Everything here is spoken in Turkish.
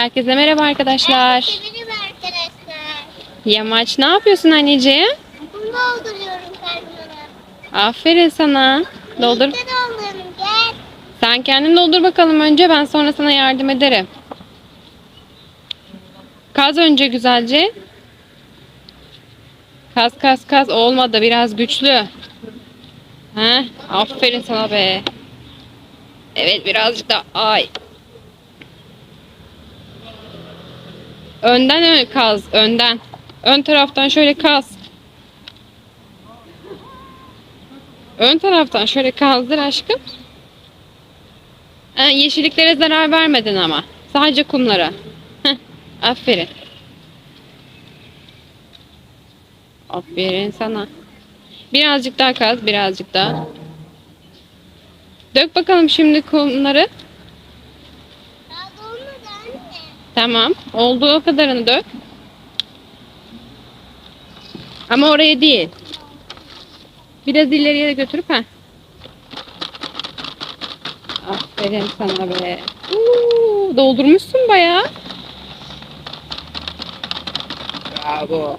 Herkese merhaba arkadaşlar. Severim arkadaşlar. Yamaç ne yapıyorsun anneciğim? Bunu dolduruyorum karnına. Aferin sana. Doldur. Birlikte doldurun gel. Sen kendin doldur bakalım önce ben sonra sana yardım ederim. Kaz önce güzelce. Kaz kaz kaz olmadı biraz güçlü. He? Aferin sana be. Evet birazcık da ay. Önden ön kaz önden. Ön taraftan şöyle kaz. Ön taraftan şöyle kazdır aşkım. Ha, yeşilliklere zarar vermedin ama. Sadece kumlara. Heh, aferin. Aferin sana. Birazcık daha kaz, birazcık daha. Dök bakalım şimdi kumları. Tamam. Olduğu kadarını dök. Ama oraya değil. Biraz ileriye de götürüp ha. Aferin sana be. Uuu, doldurmuşsun bayağı. Bravo.